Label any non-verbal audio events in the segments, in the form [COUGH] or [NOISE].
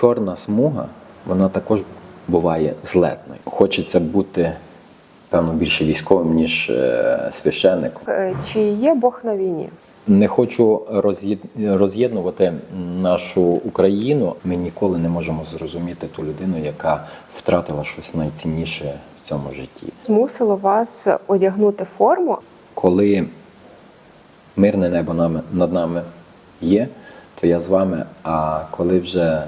чорна смуга, вона також буває злетною. Хочеться бути, певно, більше військовим, ніж е, священником. Е, Чи є Бог на війні? Не хочу роз'єднувати нашу Україну. Ми ніколи не можемо зрозуміти ту людину, яка втратила щось найцінніше в цьому житті. Змусило вас одягнути форму? Коли мирне небо над нами є, то я з вами. А коли вже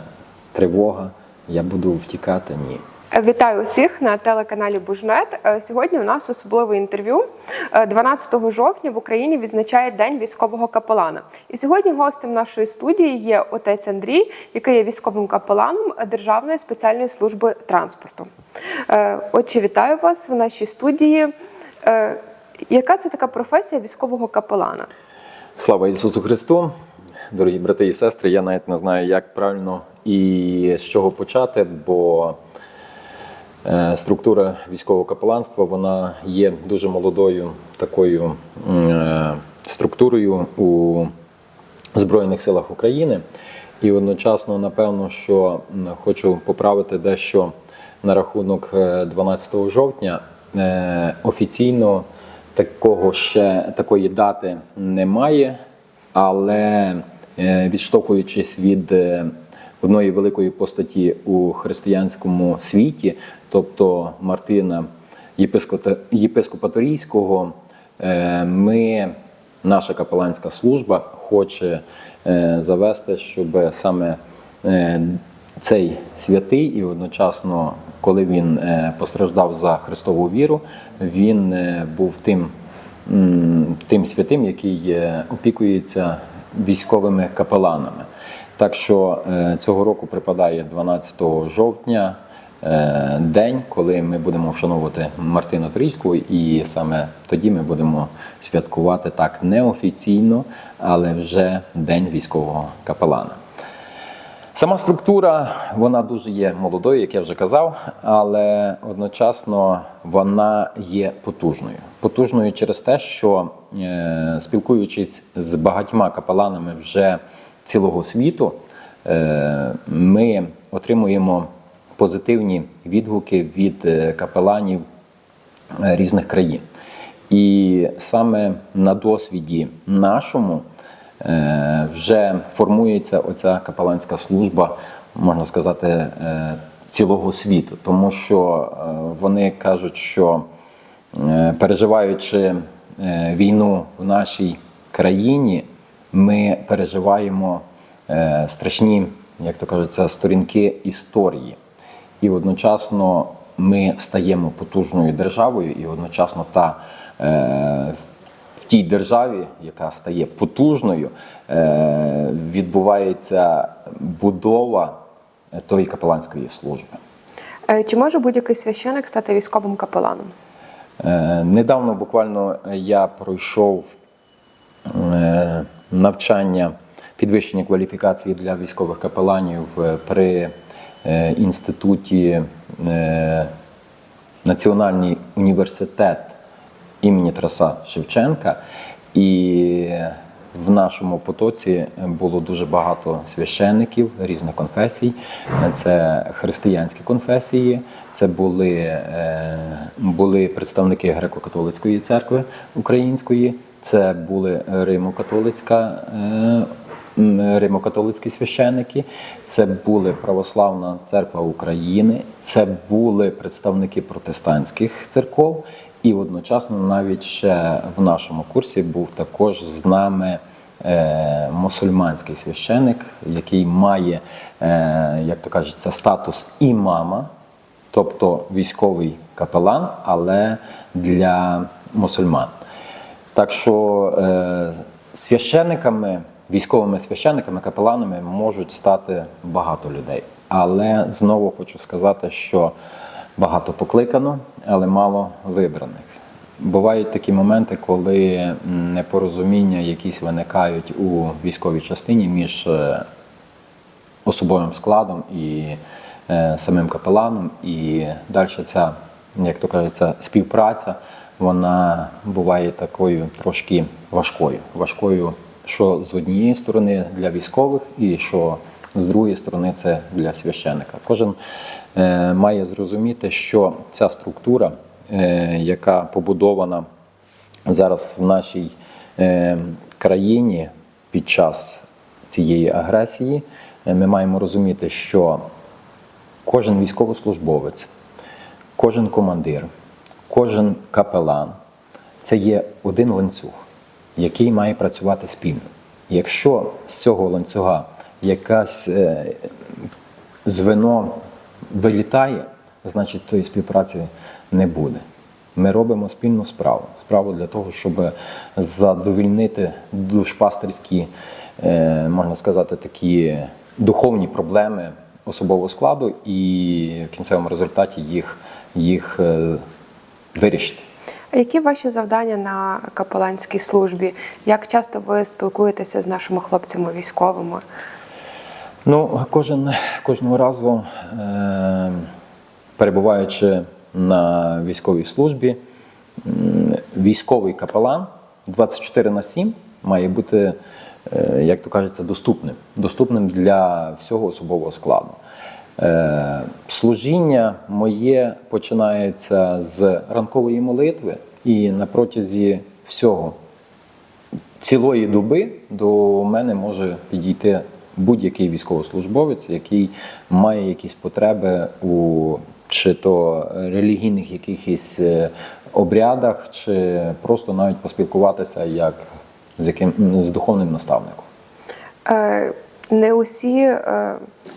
тривога, я буду втікати, ні. Е, Вітаю усіх на телеканалі Бужнет. Е, Сьогодні у нас особливе інтерв'ю. Е, 12 жовтня в Україні відзначає День військового капелана. І сьогодні гостем нашої студії є отець Андрій, який є військовим капеланом Державної спеціальної служби транспорту. Е, Отче, вітаю вас в нашій студії. Е, Яка це така професія військового капелана? Слава Ісусу Христу! Дорогі брати і сестри, я навіть не знаю, як правильно і з чого почати, бо е, структура військового капеланства вона є дуже молодою такою е, структурою у Збройних силах України. І одночасно, напевно, що хочу поправити дещо на рахунок е, 12 жовтня. Е, Офіційно такого ще такої дати немає, але відштовхуючись від е, одної великої постаті у християнському світі, тобто Мартина єпископа Торійського, е, ми, наша капеланська служба хоче е, завести, щоб саме е, цей святий і одночасно, коли він е, постраждав за Христову віру, він е, був тим, тим святим, який е, опікується військовими капеланами. Так що е, цього року припадає 12 жовтня е, день, коли ми будемо вшановувати Мартину Торійську, і саме тоді ми будемо святкувати так неофіційно, але вже День військового капелана. Сама структура вона дуже є молодою, як я вже казав, але одночасно вона є потужною. Потужною через те, що е, спілкуючись з багатьма капеланами вже цілого світу, е, ми отримуємо позитивні відгуки від е, капеланів різних країн. І саме на досвіді нашому вже формується оця капеланська служба, можна сказати, е, цілого світу, тому що е, вони кажуть, що е, переживаючи е, війну в нашій країні, ми переживаємо е, страшні, як то кажеться, сторінки історії. І одночасно ми стаємо потужною державою, і одночасно та е, тій державі, яка стає потужною, е, відбувається будова тої капеланської служби. Е, Чи може будь-який священик стати військовим капеланом? Е, Недавно буквально я пройшов е, навчання підвищення кваліфікації для військових капеланів е, при е, інституті е, Національний університет імені Тараса Шевченка. І в нашому потоці було дуже багато священників різних конфесій. Це християнські конфесії, це були, е, були представники греко-католицької церкви української, це були Римо-католицька. е, Римо-католицькі священники, це були Православна церква України, це були представники протестантських церков, і одночасно навіть ще в нашому курсі був також з нами е, мусульманський священик, який має, е, як то кажеться, статус імама, тобто військовий капелан, але для мусульман. Так що е, священниками, військовими священниками, капеланами можуть стати багато людей. Але знову хочу сказати, що багато покликано, але мало вибраних. Бувають такі моменти, коли непорозуміння якісь виникають у військовій частині між е, особовим складом і е, самим капеланом. І далі ця, як то кажеться, співпраця, вона буває такою трошки важкою. Важкою, що з однієї сторони для військових, і що з другої сторони це для священика. Кожен має зрозуміти, що ця структура, е, яка побудована зараз в нашій е, країні під час цієї агресії, е, ми маємо розуміти, що кожен військовослужбовець, кожен командир, кожен капелан це є один ланцюг, який має працювати спільно. Якщо з цього ланцюга якась е, звено вилітає, значить тої співпраці не буде. Ми робимо спільну справу. Справу для того, щоб задовільнити душпастерські, е, можна сказати, такі духовні проблеми особового складу і в кінцевому результаті їх, їх е, вирішити. А які ваші завдання на капеланській службі? Як часто ви спілкуєтеся з нашими хлопцями військовими? Ну, кожен, кожного разу, е, перебуваючи на військовій службі, військовий капелан 24 на 7 має бути, е, як то кажеться, доступним, доступним для всього особового складу. Е, служіння моє починається з ранкової молитви і на протязі всього цілої доби до мене може підійти будь-який військовослужбовець, який має якісь потреби у чи то релігійних якихось е, обрядах, чи просто навіть поспілкуватися як з яким з духовним наставником. Е, Не усі е,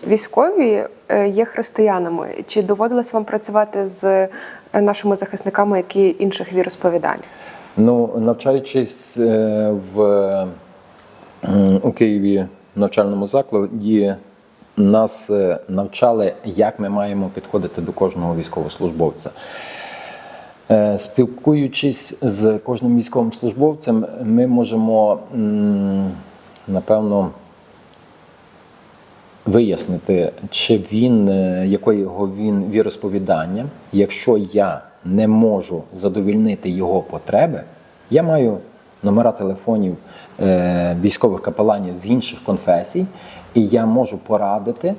військові є християнами. Чи доводилось вам працювати з нашими захисниками, які інших віросповідань? Ну, навчаючись в у Києві навчальному закладі, нас е, навчали, як ми маємо підходити до кожного військовослужбовця. Е, Спілкуючись з кожним військовим службовцем, ми можемо напевно вияснити, чи він е, якої його він віросповідання. Якщо я не можу задовільнити його потреби, я маю номера телефонів е, військових капеланів з інших конфесій, і я можу порадити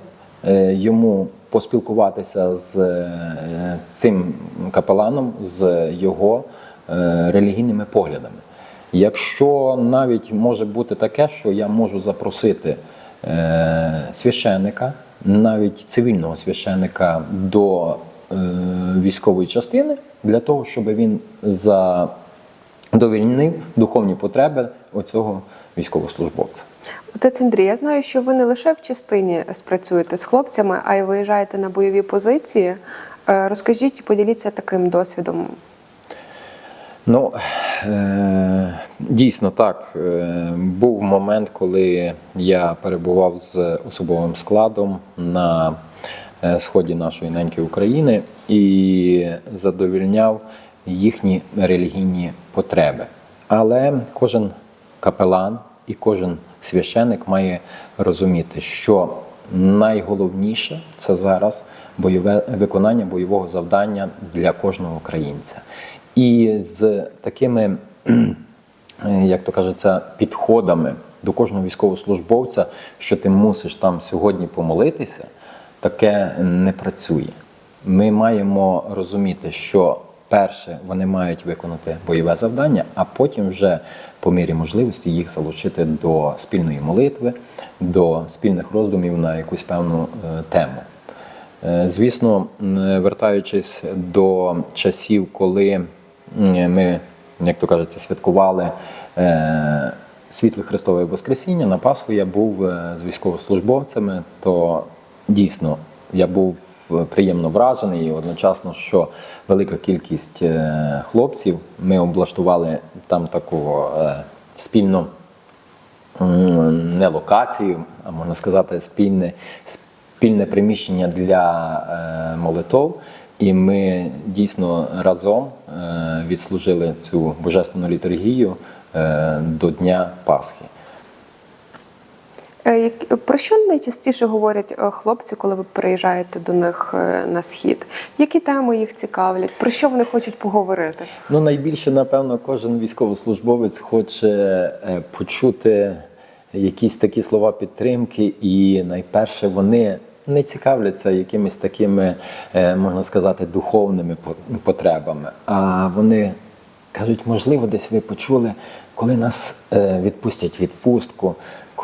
е, йому поспілкуватися з е, цим капеланом, з його релігійними поглядами. Якщо навіть може бути таке, що я можу запросити е, священника, навіть цивільного священика до військової частини, для того, щоб він задовільнив духовні потреби оцього військовослужбовця. Отець Андрій, я знаю, що ви не лише в частині спрацюєте з хлопцями, а й виїжджаєте на бойові позиції. Е, Розкажіть і поділіться таким досвідом. Ну, е, дійсно так. Е, був момент, коли я перебував з особовим складом на сході нашої неньки України і задовільняв їхні релігійні потреби. Але кожен капелан і кожен священик має розуміти, що найголовніше це зараз бойове виконання бойового завдання для кожного українця. І з такими, [CLEARS THROAT] як то кажеться, підходами до кожного військовослужбовця, що ти мусиш там сьогодні помолитися, таке не працює. Ми маємо розуміти, що перше вони мають виконати бойове завдання, а потім вже по мірі можливості їх залучити до спільної молитви, до спільних роздумів на якусь певну е, тему. Е, Звісно, вертаючись до часів, коли ми, як то кажеться, святкували е, світле Христове Воскресіння, на Пасху я був з військовослужбовцями, то дійсно я був приємно вражений і одночасно, що велика кількість е, хлопців ми облаштували там таку е, спільну не локацію, а можна сказати, спільне, спільне приміщення для е, молитов. І ми дійсно разом відслужили цю божественну літургію до Дня Пасхи. Е, Про що найчастіше говорять е, хлопці, коли ви приїжджаєте до них е, на схід? Які теми їх цікавлять? Про що вони хочуть поговорити? Ну, найбільше, напевно, кожен військовослужбовець хоче почути якісь такі слова підтримки, і найперше вони не цікавляться якимись такими, можна сказати, духовними по- потребами. А вони кажуть, можливо, десь ви почули, коли нас відпустять відпустку,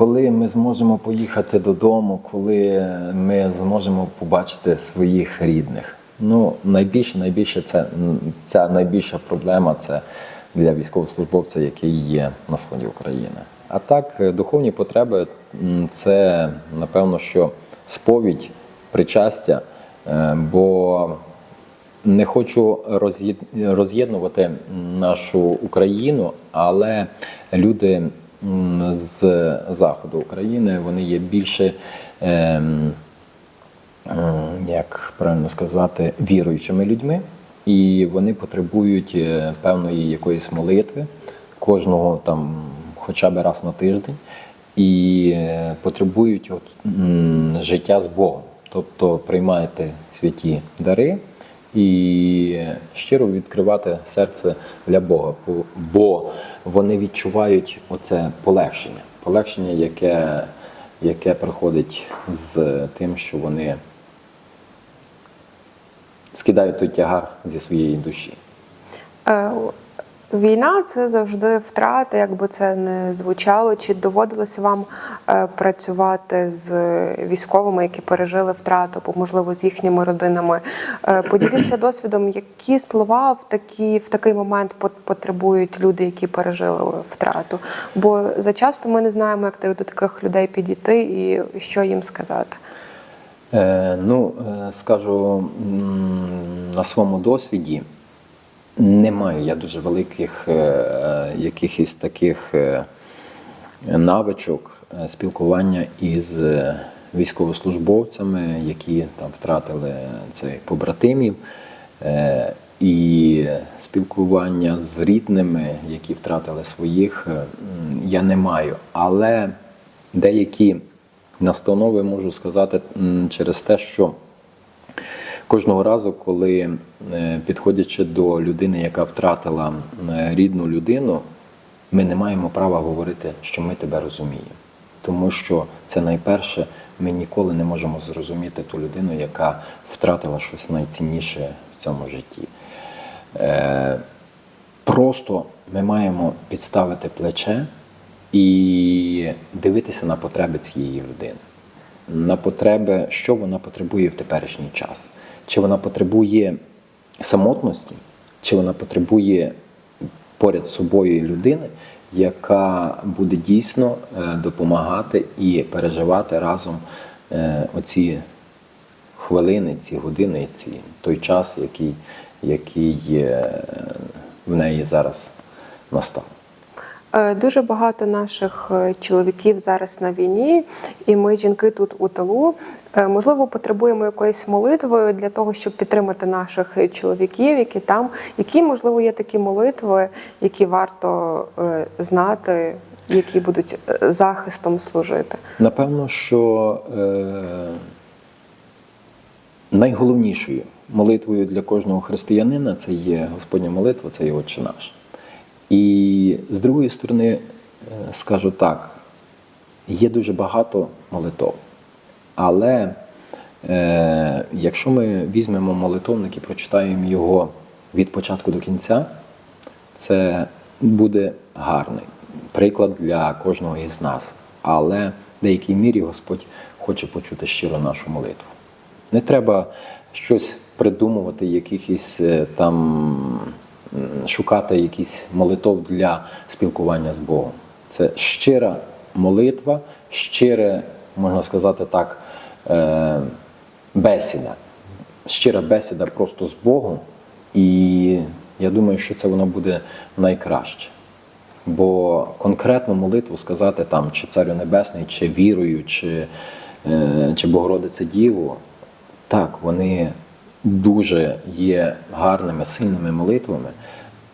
коли ми зможемо поїхати додому, коли ми зможемо побачити своїх рідних. Ну, найбільше, найбільше це ця найбільша проблема це для військовослужбовця, який є на сході України. А так, е, духовні потреби це напевно, що сповідь, причастя, е, бо не хочу роз'єд- роз'єднувати нашу Україну, але люди з заходу України вони є більше. ем, як правильно сказати, віруючими людьми, і вони потребують е, певної якоїсь молитви кожного там хоча б раз на тиждень, і е, потребують от, життя з Богом. Тобто приймайте святі дари і щиро відкривати серце для Бога, бо- вони відчувають оце полегшення, полегшення, яке, яке приходить з тим, що вони скидають той тягар зі своєї душі. Війна це завжди втрата, якби це не звучало. Чи доводилося вам е, працювати з військовими, які пережили втрату, або можливо з їхніми родинами? Е, Поділіться досвідом, які слова в такі в такий момент потребують люди, які пережили втрату? Бо зачасто ми не знаємо, як до таких людей підійти і що їм сказати. Е, ну, е, скажу на своєму досвіді, не маю я дуже великих е, е, якихось таких е, навичок спілкування із військовослужбовцями, які там втратили цей побратимів, і спілкування з рідними, які втратили своїх, я не маю. Але деякі настанови можу сказати через те, що Кожного разу, коли е, підходячи до людини, яка втратила е, рідну людину, ми не маємо права говорити, що ми тебе розуміємо. Тому що це найперше, ми ніколи не можемо зрозуміти ту людину, яка втратила щось найцінніше в цьому житті. Е, Просто ми маємо підставити плече і дивитися на потреби цієї людини на потреби, що вона потребує в теперішній час. Чи вона потребує самотності, чи вона потребує поряд собою людини, яка буде дійсно е, допомагати і переживати разом е, оці хвилини, ці години, ці, той час, який, який е, в неї зараз настав. Дуже багато наших чоловіків зараз на війні, і ми, жінки, тут у тилу. Е, Можливо, потребуємо якоїсь молитви для того, щоб підтримати наших чоловіків, які там. Які, можливо, є такі молитви, які варто е, знати, які будуть е, захистом служити. Напевно, що е, найголовнішою молитвою для кожного християнина це є Господня молитва, це є Отче наш. І з другої сторони, скажу так, є дуже багато молитов. Але е, якщо ми візьмемо молитовник і прочитаємо його від початку до кінця, це буде гарний приклад для кожного із нас. Але в деякій мірі Господь хоче почути щиро нашу молитву. Не треба щось придумувати, якихось е, там шукати якийсь молитов для спілкування з Богом. Це щира молитва, щире, можна сказати так, е, бесіда. Щира бесіда просто з Богом. І я думаю, що це воно буде найкраще. Бо конкретну молитву сказати там, чи Царю Небесний, чи вірою, чи, е, чи Богородице Діву, так, вони дуже є гарними, сильними молитвами,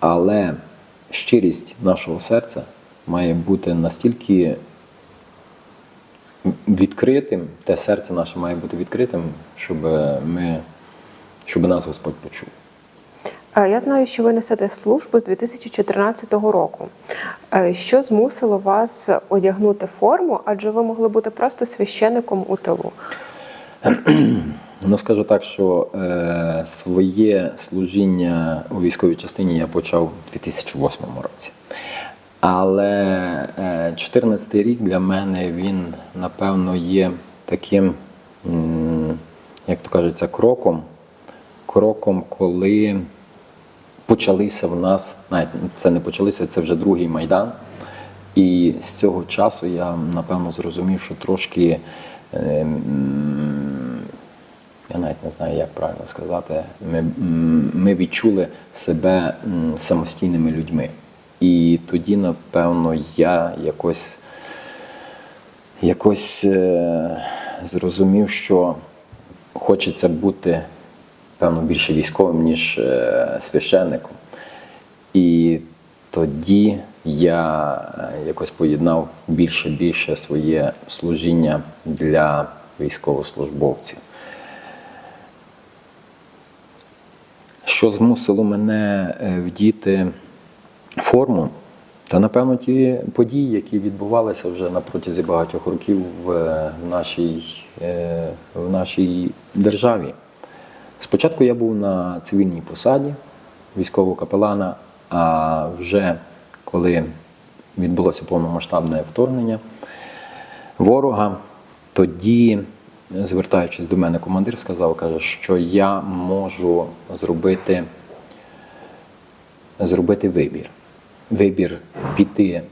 але щирість нашого серця має бути настільки відкритим, те серце наше має бути відкритим, щоб ми, щоб нас Господь почув. Е, Я знаю, що ви несете службу з 2014 року. Е, Що змусило вас одягнути форму, адже ви могли бути просто священником у тилу? Ну, скажу так, що е, своє служіння у військовій частині я почав у 2008 році. Але е, 14 рік для мене він, напевно, є таким, як то кажеться, кроком, кроком, коли почалися в нас, навіть це не почалися, це вже другий майдан. І з цього часу я напевно зрозумів, що трошки. е, я навіть не знаю, як правильно сказати. Ми, ми відчули себе самостійними людьми. І тоді, напевно, я якось, якось е, зрозумів, що хочеться бути, певно, більше військовим, ніж е, священником. І тоді я е, якось поєднав більше-більше своє служіння для військовослужбовців. Що змусило мене е, вдіти форму? Та напевно ті події, які відбувалися вже на протязі багатьох років в е, нашій, е, в нашій державі. Спочатку я був на цивільній посаді військового капелана, а вже коли відбулося повномасштабне вторгнення ворога, тоді, звертаючись до мене, командир сказав, каже, що я можу зробити, зробити вибір. Вибір піти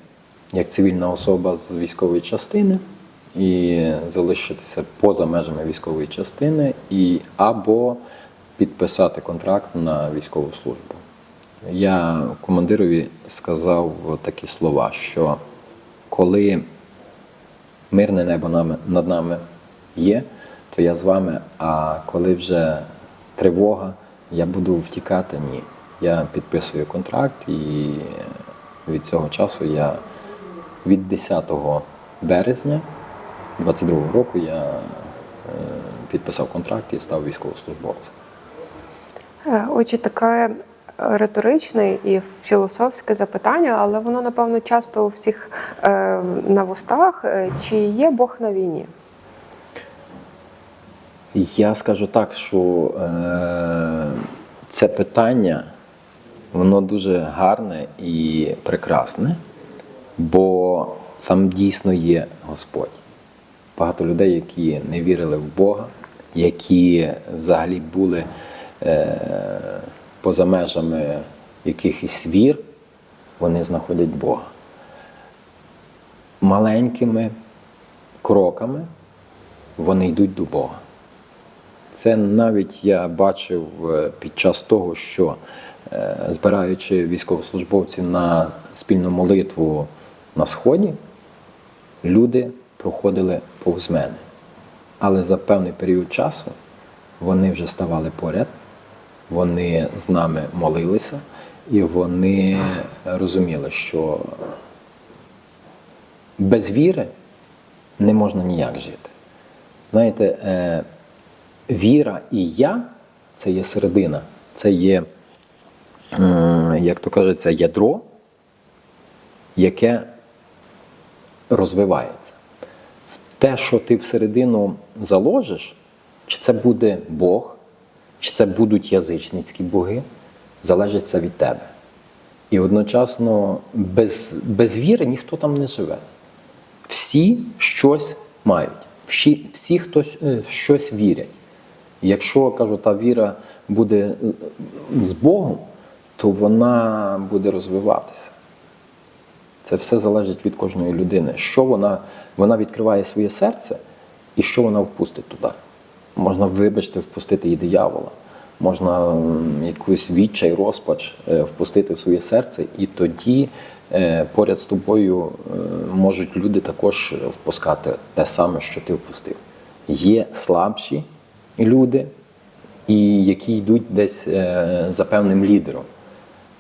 як цивільна особа з військової частини і залишитися поза межами військової частини, і або підписати контракт на військову службу. Я командирові сказав такі слова, що коли мирне небо над нами є, то я з вами, а коли вже тривога, я буду втікати, ні. Я підписую контракт і від цього часу я від 10 березня 22 року я е, підписав контракт і став військовослужбовцем. Е, Отже, таке е, риторичне і філософське запитання, але воно, напевно, часто у всіх на вустах. Чи є Бог на війні? Я скажу так, що це питання воно дуже гарне і прекрасне, бо там дійсно є Господь. Багато людей, які не вірили в Бога, які взагалі були е, поза межами якихось вір, вони знаходять Бога. Маленькими кроками вони йдуть до Бога. Це навіть я бачив е, під час того, що збираючи військовослужбовців на спільну молитву на Сході, люди проходили повз мене. Але за певний період часу вони вже ставали поряд, вони з нами молилися, і вони розуміли, що без віри не можна ніяк жити. Знаєте, е, віра і я це є середина, це є, як то кажеться, ядро, яке розвивається. Те, що ти всередину заложиш, чи це буде Бог, чи це будуть язичницькі боги, залежить це від тебе. І одночасно без, без віри ніхто там не живе. Всі щось мають, всі, всі хтось е, щось вірять. Якщо кажу, та віра буде е, з Богом, то вона буде розвиватися. Це все залежить від кожної людини. Що вона, вона відкриває своє серце і що вона впустить туди. Можна, вибачте, впустити і диявола, можна якусь відчай, розпач е, впустити в своє серце, і тоді е, поряд з тобою е, можуть люди також впускати те саме, що ти впустив. Є слабші люди, і які йдуть десь за певним лідером.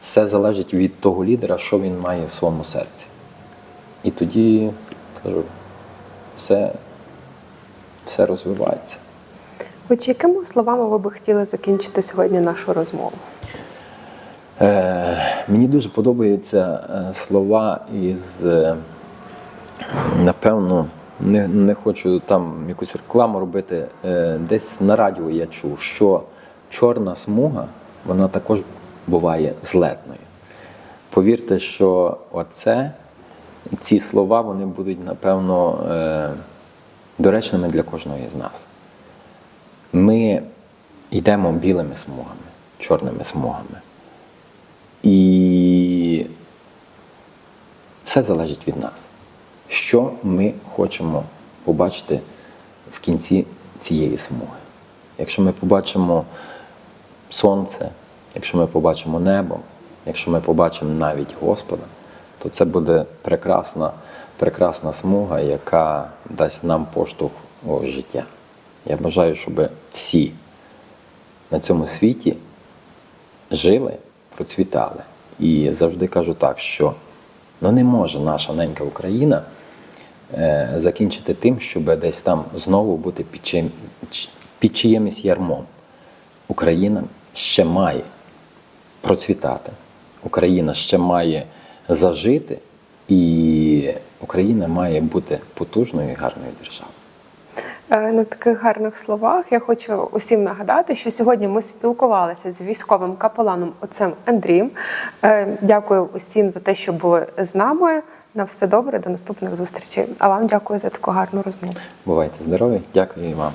Все залежить від того лідера, що він має в своєму серці. І тоді, кажу, все, все розвивається. Отже, якими словами ви би хотіли закінчити сьогодні нашу розмову? Е, мені дуже подобаються е, слова із, е, напевно, не, не хочу там якусь рекламу робити. Е, десь на радіо я чув, що чорна смуга вона також буває злетною. Повірте, що оце, ці слова вони будуть, напевно, е, доречними для кожного із нас. Ми йдемо білими смугами, чорними смугами. І все залежить від нас. Що ми хочемо побачити в кінці цієї смуги. Якщо ми побачимо сонце, якщо ми побачимо небо, якщо ми побачимо навіть Господа, то це буде прекрасна, прекрасна смуга, яка дасть нам поштовх у життя. Я бажаю, щоб всі на цьому світі жили, процвітали. І завжди кажу так, що ну, не може наша ненька Україна е, закінчити тим, щоб десь там знову бути під, чим, під чиємось ярмом. Україна ще має процвітати. Україна ще має зажити, і Україна має бути потужною і гарною державою. Е, На таких гарних словах я хочу усім нагадати, що сьогодні ми спілкувалися з військовим капеланом отцем Андрієм. Е, Дякую усім за те, що були з нами. На все добре, до наступних зустрічей. А вам дякую за таку гарну розмову. Бувайте здорові, дякую і вам.